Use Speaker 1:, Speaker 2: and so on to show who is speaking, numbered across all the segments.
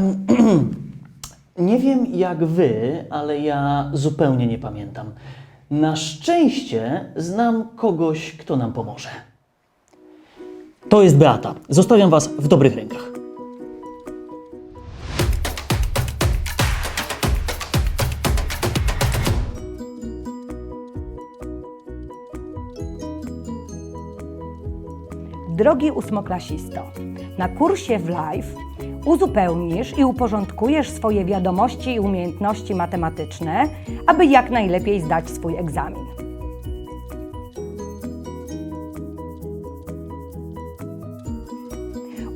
Speaker 1: Nie wiem jak wy, ale ja zupełnie nie pamiętam. Na szczęście znam kogoś, kto nam pomoże. To jest Beata. Zostawiam was w dobrych rękach.
Speaker 2: Drogi ósmoklasisto, na kursie w Live uzupełnisz i uporządkujesz swoje wiadomości i umiejętności matematyczne, aby jak najlepiej zdać swój egzamin.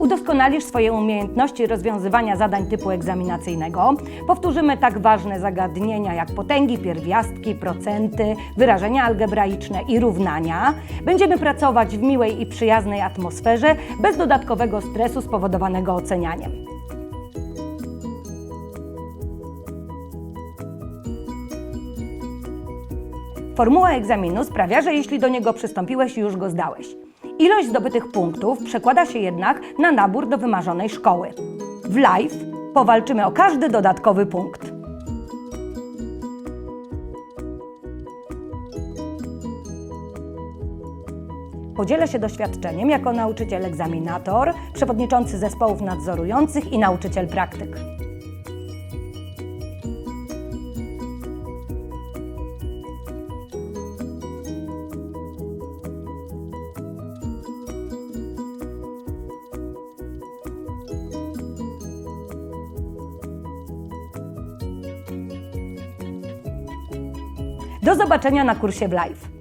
Speaker 2: Udoskonalisz swoje umiejętności rozwiązywania zadań typu egzaminacyjnego. Powtórzymy tak ważne zagadnienia jak potęgi, pierwiastki, procenty, wyrażenia algebraiczne i równania. Będziemy pracować w miłej i przyjaznej atmosferze, bez dodatkowego stresu spowodowanego ocenianiem. Formuła egzaminu sprawia, że jeśli do niego przystąpiłeś, już go zdałeś. Ilość zdobytych punktów przekłada się jednak na nabór do wymarzonej szkoły. W live powalczymy o każdy dodatkowy punkt. Podzielę się doświadczeniem jako nauczyciel egzaminator, przewodniczący zespołów nadzorujących i nauczyciel praktyk. Do zobaczenia na kursie w live.